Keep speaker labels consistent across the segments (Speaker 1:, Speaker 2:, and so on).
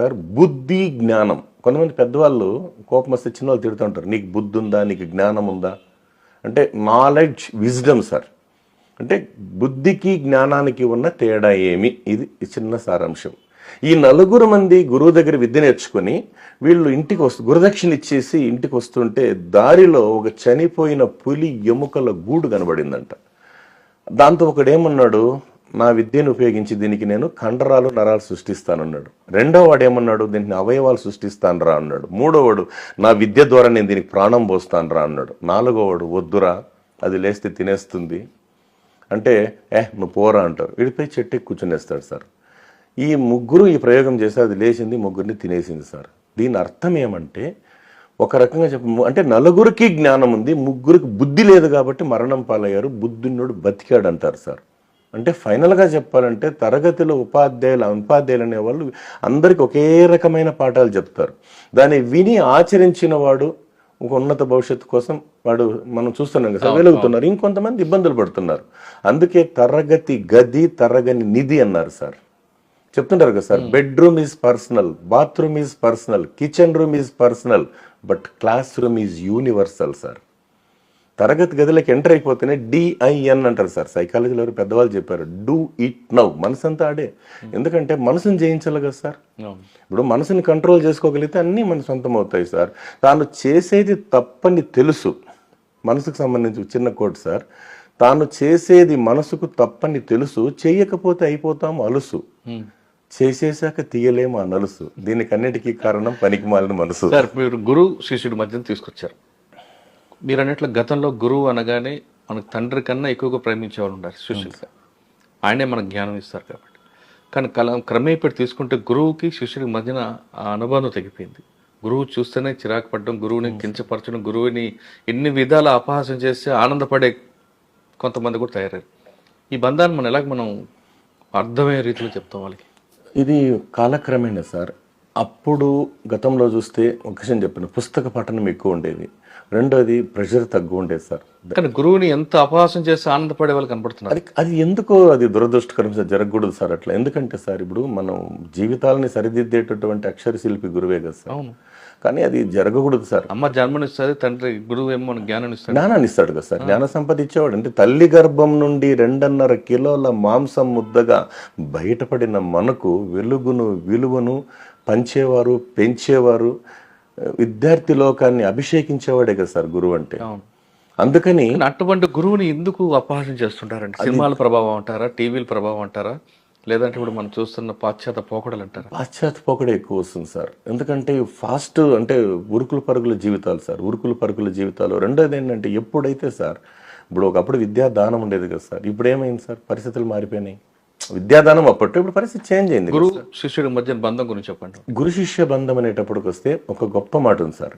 Speaker 1: Sir బుద్ధి జ్ఞానం. కొంతమంది పెద్దవాళ్ళు కోపం వస్తే చిన్న వాళ్ళు తిడుతూ ఉంటారు. నీకు బుద్ధి ఉందా? నీకు జ్ఞానం ఉందా? అంటే నాలెడ్జ్ విజ్డమ్ సార్. అంటే బుద్ధికి జ్ఞానానికి ఉన్న తేడా ఏమి? ఇది చిన్న సారాంశం. ఈ నలుగురు మంది గురువు దగ్గర విద్య నేర్చుకుని వీళ్ళు ఇంటికి వస్తు గురుదక్షిణ ఇచ్చేసి ఇంటికి వస్తుంటే దారిలో ఒక చనిపోయిన పులి ఎముకల గూడు కనబడిందంట. దాంతో ఒకడేమన్నాడు నా విద్యను ఉపయోగించి దీనికి నేను కండరాలు నరాలు సృష్టిస్తానన్నాడు. రెండో వాడు ఏమన్నాడు దీనికి అవయవాలు సృష్టిస్తాను రా అన్నాడు మూడోవాడు నా విద్య ద్వారా నేను దీనికి ప్రాణం పోస్తాను రా అన్నాడు నాలుగోవాడు వద్దురా అది లేస్తే తినేస్తుంది. అంటే ఏ నువ్వు పోరా అంటారు. వీడిపై చెట్టు కూర్చునేస్తాడు సార్. ఈ ముగ్గురు ఈ ప్రయోగం చేస్తే అది లేచింది ముగ్గురిని తినేసింది సార్. దీని అర్థం ఏమంటే ఒక రకంగా చెప్ప అంటే నలుగురికి జ్ఞానం ఉంది ముగ్గురికి బుద్ధి లేదు కాబట్టి మరణం పాలయ్యారు బుద్ధున్నోడు బతికాడు అంటారు సార్. అంటే ఫైనల్గా చెప్పాలంటే తరగతిలో ఉపాధ్యాయులు ఉపాధ్యాయులు అనేవాళ్ళు అందరికి ఒకే రకమైన పాఠాలు చెప్తారు. దాన్ని విని ఆచరించిన వాడు ఒక ఉన్నత భవిష్యత్తు కోసం వాడు మనం చూస్తున్నాం కదా సార్ వెలుగుతున్నారు. ఇంకొంతమంది ఇబ్బందులు పడుతున్నారు. అందుకే తరగతి గది తరగని నిధి అన్నారు సార్. చెప్తుంటారు కదా sir bedroom is personal bathroom is personal kitchen room is personal but class room is universal sir. తరగతి గదిలోకి ఎంటర్ అయిపోతేనే డిఐఎన్ అంటారు సార్. సైకాలజీలో ఎవరు పెద్దవాళ్ళు చెప్పారు. డూ ఇట్ నవ్ మనసు అంతా ఆడే. ఎందుకంటే మనసుని జయించాలి కదా సార్. ఇప్పుడు మనసుని కంట్రోల్ చేసుకోగలిగితే అన్నీ మన సొంతం అవుతాయి సార్. తాను చేసేది తప్పని తెలుసు. మనసుకు సంబంధించి చిన్న కోట్ సార్. తాను చేసేది మనసుకు తప్పని తెలుసు. చేయకపోతే అయిపోతాం అలుసు. చేసేసాక తీయలేము ఆ నలుసు. దీనికి అన్నిటికీ కారణం పనికి మాలిన మనసు.
Speaker 2: సార్ మీరు గురువు శిష్యుడి మధ్యన తీసుకొచ్చారు. మీరు అన్నట్లు గతంలో గురువు అనగానే మనకు తండ్రి కన్నా ఎక్కువగా ప్రేమించేవాళ్ళు ఉన్నారు శిష్యులుగా. ఆయనే మనకు జ్ఞానం ఇస్తారు కాబట్టి. కానీ కల క్రమేపటి తీసుకుంటే గురువుకి శిష్యుడికి మధ్యన ఆ అనుబంధం తెగిపోయింది. గురువు చూస్తేనే చిరాకు పడడం గురువుని కించపరచడం గురువుని ఎన్ని విధాల అపహాసం చేస్తే ఆనందపడే కొంతమంది కూడా తయారయ్యారు. ఈ బంధాన్ని మనం ఎలాగ మనం అర్థమయ్యే రీతిలో చెప్తాం వాళ్ళకి?
Speaker 1: ఇది కాలక్రమేణా సార్. అప్పుడు గతంలో చూస్తే ఒక విషయం చెప్పిన. పుస్తక పఠనం ఎక్కువ ఉండేది. రెండోది ప్రెషర్ తక్కువ ఉండేది సార్.
Speaker 2: కానీ గురువుని ఎంత అపహాసం చేస్తే ఆనందపడే వాళ్ళు కనపడుతున్నారు.
Speaker 1: అది అది ఎందుకో అది దురదృష్టకరం సార్ జరగకూడదు సార్ అట్లా. ఎందుకంటే సార్ ఇప్పుడు మనం జీవితాలని సరిదిద్దేటటువంటి అక్షర శిల్పి గురువే కదా సార్.
Speaker 2: అవును.
Speaker 1: కానీ అది జరగకూడదు సార్.
Speaker 2: అమ్మ జన్మనిస్తుంది తండ్రి గురువు ఏమో జ్ఞానం ఇస్తాడు
Speaker 1: జ్ఞానాన్ని ఇస్తాడు కదా సార్. జ్ఞాన సంపద ఇచ్చేవాడు. అంటే తల్లి గర్భం నుండి రెండున్నర కిలోల మాంసం ముద్దగా బయటపడిన మనకు వెలుగును విలువను పంచేవారు పెంచేవారు విద్యార్థి లోకాన్ని అభిషేకించేవాడే కదా సార్ గురువు అంటే. అందుకని
Speaker 2: కానీ అటువంటి గురువుని ఎందుకు అపహాసం చేస్తుంటారండి? సినిమాల ప్రభావం అంటారా? టీవీల ప్రభావం అంటారా? లేదంటే ఇప్పుడు మనం చూస్తున్న పాశ్చాత్య పోకడలు అంటారా?
Speaker 1: పాశ్చాత్యపోకడే ఎక్కువ వస్తుంది సార్. ఎందుకంటే ఫాస్ట్ అంటే ఉరుకులు పరుగుల జీవితాలు సార్. ఉరుకులు పరుగుల జీవితాలు. రెండోది ఏంటంటే ఎప్పుడైతే సార్ ఇప్పుడు ఒకప్పుడు విద్యాదానం ఉండేది కదా సార్. ఇప్పుడు ఏమైంది సార్? పరిస్థితులు మారిపోయినాయి. విద్యాదానం అప్పట్లో ఇప్పుడు పరిస్థితి చేంజ్ అయింది
Speaker 2: గురువు శిష్యుడి మధ్య బంధం గురించి చెప్పండి.
Speaker 1: గురు శిష్య బంధం అనేటప్పటికి వస్తే ఒక గొప్ప మాట ఉంది సార్.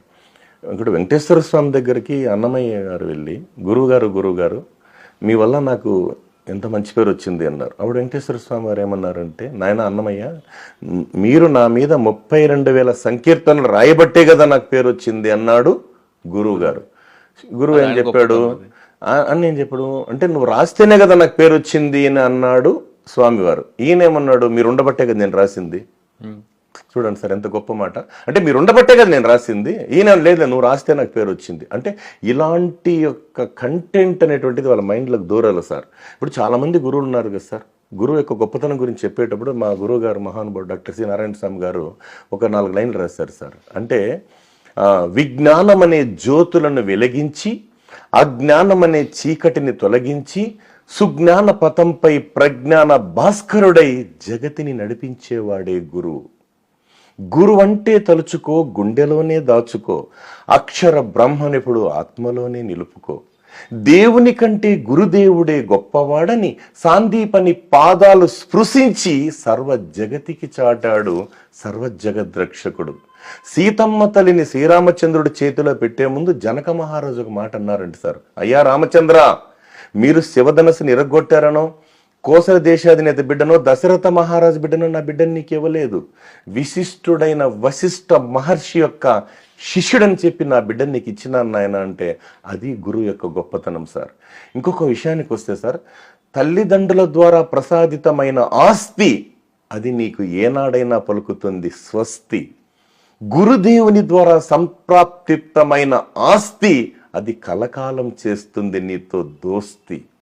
Speaker 1: ఇక్కడ వెంకటేశ్వర స్వామి దగ్గరికి అన్నమయ్య గారు వెళ్ళి గురువు గారు గురువు గారు మీ వల్ల నాకు ఎంత మంచి పేరు వచ్చింది అన్నారు. అప్పుడు వెంకటేశ్వర స్వామి గారు ఏమన్నారంటే నాయన అన్నమయ్య మీరు నా మీద ముప్పై రెండు వేల సంకీర్తనలు రాయబట్టే కదా నాకు పేరు వచ్చింది అన్నాడు గురువు గారు గురువు ఏం చెప్పాడు? అని నేను చెప్పాడు? అంటే నువ్వు రాస్తేనే కదా నాకు పేరు వచ్చింది అని అన్నాడు స్వామివారు. ఈయనేమన్నాడు మీరు ఉండబట్టే కదా నేను రాసింది. చూడండి సార్ ఎంత గొప్ప మాట. అంటే మీరు ఉండబట్టే కదా నేను రాసింది. ఈయన లేదు నువ్వు రాస్తే నాకు పేరు వచ్చింది. అంటే ఇలాంటి యొక్క కంటెంట్ అనేటువంటిది వాళ్ళ మైండ్లోకి దూరాలి సార్. ఇప్పుడు చాలా మంది గురువులు ఉన్నారు కదా సార్. గురువు యొక్క గొప్పతనం గురించి చెప్పేటప్పుడు మా గురువు గారు మహానుభావుడు డాక్టర్ సి. నారాయణ స్వామి గారు ఒక నాలుగు లైన్లు రాశారు సార్. అంటే విజ్ఞానం అనే జ్యోతులను వెలిగించి అజ్ఞానం అనే చీకటిని తొలగించి సుజ్ఞాన పథంపై ప్రజ్ఞాన భాస్కరుడై జగతిని నడిపించేవాడే గురువు గురు అంటే తలుచుకో గుండెలోనే దాచుకో అక్షర బ్రహ్మనిపుడు ఆత్మలోనే నిలుపుకో. దేవుని కంటే గురుదేవుడే గొప్పవాడని సాందీపని పాదాలు స్పృశించి సర్వ జగతికి చాటాడు సర్వ జగద్రక్షకుడు సీతమ్మ తల్లిని శ్రీరామచంద్రుడి చేతిలో పెట్టే ముందు జనక మహారాజు ఒక మాట అన్నారంట సార్. అయ్యా రామచంద్ర! మీరు శివధనస్సుని ఇరగొట్టారనో కోసల దేశాధినేత బిడ్డనో దశరథ మహారాజు బిడ్డనో నా బిడ్డను నీకు ఇవ్వలేదు. విశిష్టుడైన వశిష్ఠ మహర్షి యొక్క శిష్యుడని చెప్పి నా బిడ్డని నీకు ఇచ్చినాను నాయన అంటే అది గురువు యొక్క గొప్పతనం సార్. ఇంకొక విషయానికి వస్తే సార్ తల్లిదండ్రుల ద్వారా ప్రసాదితమైన ఆస్తి అది నీకు ఏనాడైనా పలుకుతుంది స్వస్తి. గురుదేవుని ద్వారా సంప్రాప్తితమైన ఆస్తి అది కలకాలం చేస్తుంది నీతో దోస్తి.